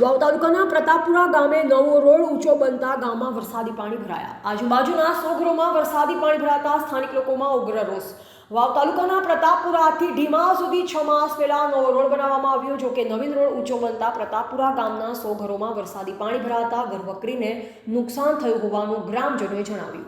વાવ તાલુકાના પ્રતાપપુરા ગામે નવો રોડ ઊંચો બનતા ગામમાં વરસાદી પાણી ભરાયા. આજુબાજુના સો વરસાદી પાણી ભરાતા સ્થાનિક લોકોમાં ઉગ્ર રોષ. વાવ તાલુકાના પ્રતાપપુરાથી ઢીમા સુધી છ માસ પહેલા નવો રોડ બનાવવામાં આવ્યો, જો કે નવીન રોડ ઊંચો બનતા પ્રતાપપુરા ગામના સો ઘરોમાં વરસાદી પાણી ભરાતા ઘરવકરીને નુકસાન થયું હોવાનું ગ્રામજનોએ જણાવ્યું.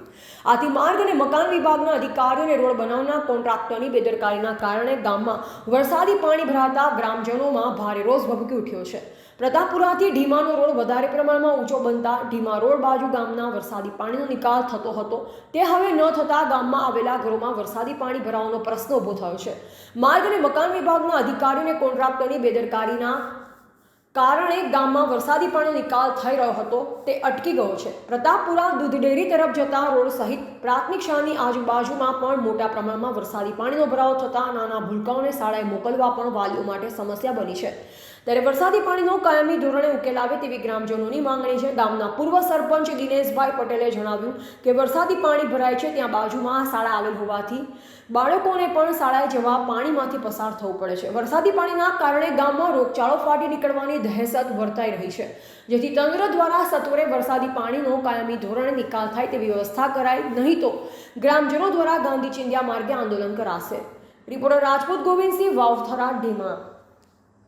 આથી માર્ગ અને મકાન વિભાગના અધિકારીઓને રોડ બનાવનાર કોન્ટ્રાક્ટરની બેદરકારીના કારણે ગામમાં વરસાદી પાણી ભરાતા ગ્રામજનોમાં ભારે રોષ ભભૂકી ઉઠ્યો છે. પ્રતાપપુરાથી ઢીમાનો રોડ વધારે પ્રમાણમાં ઊંચો બનતા ઢીમા રોડ બાજુ ગામના વરસાદી પાણીનો નિકાલ થતો હતો. તે હવે ન થતા ગામમાં આવેલા ઘરોમાં વરસાદી પાણી ભરાવાનો પ્રશ્ન ઊભો થયો છે. માર્ગ અને મકાન વિભાગના અધિકારીઓને કોન્ટ્રાક્ટરની બેદરકારીના કારણે ગામમાં વરસાદી પાણીનો નિકાલ થઈ રહ્યો હતો, તે અટકી ગયો છે. પ્રતાપપુરા દૂધ ડેરી તરફ જતા રોડ સહિત પ્રાથમિક શાળાની આજુબાજુમાં પણ મોટા પ્રમાણમાં વરસાદી પાણીનો ભરાવો થતાં નાના ભૂલકાઓને શાળાએ મોકલવા પણ વાલીઓ માટે સમસ્યા બની છે. ત્યારે વરસાદી પાણીનો કાયમી ધોરણે ઉકેલ આવે તેવી ગ્રામજનોની માંગણી છે. ગામના પૂર્વ સરપંચ દિનેશભાઈ પટેલે જણાવ્યું કે વરસાદી પાણી ભરાય છે ત્યાં બાજુમાં શાળા આવેલ હોવાથી બાળકોને પણ શાળાએ જવા પાણીમાંથી પસાર થવું પડે છે. વરસાદી પાણીના કારણે ગામમાં રોગચાળો ફાટી નીકળવાની દહેશત વર્તાઈ રહી છે. જેથી તંત્ર દ્વારા સત્વરે વરસાદી પાણીનો કાયમી ધોરણે નિકાલ થાય તેવી વ્યવસ્થા કરાય નહીં તો ગ્રામજનો દ્વારા ગાંધી ચિંધ્યા માર્ગે આંદોલન કરાશે. રિપોર્ટર રાજપૂત ગોવિંદસિંહ, વાવથરા, ઢીમા.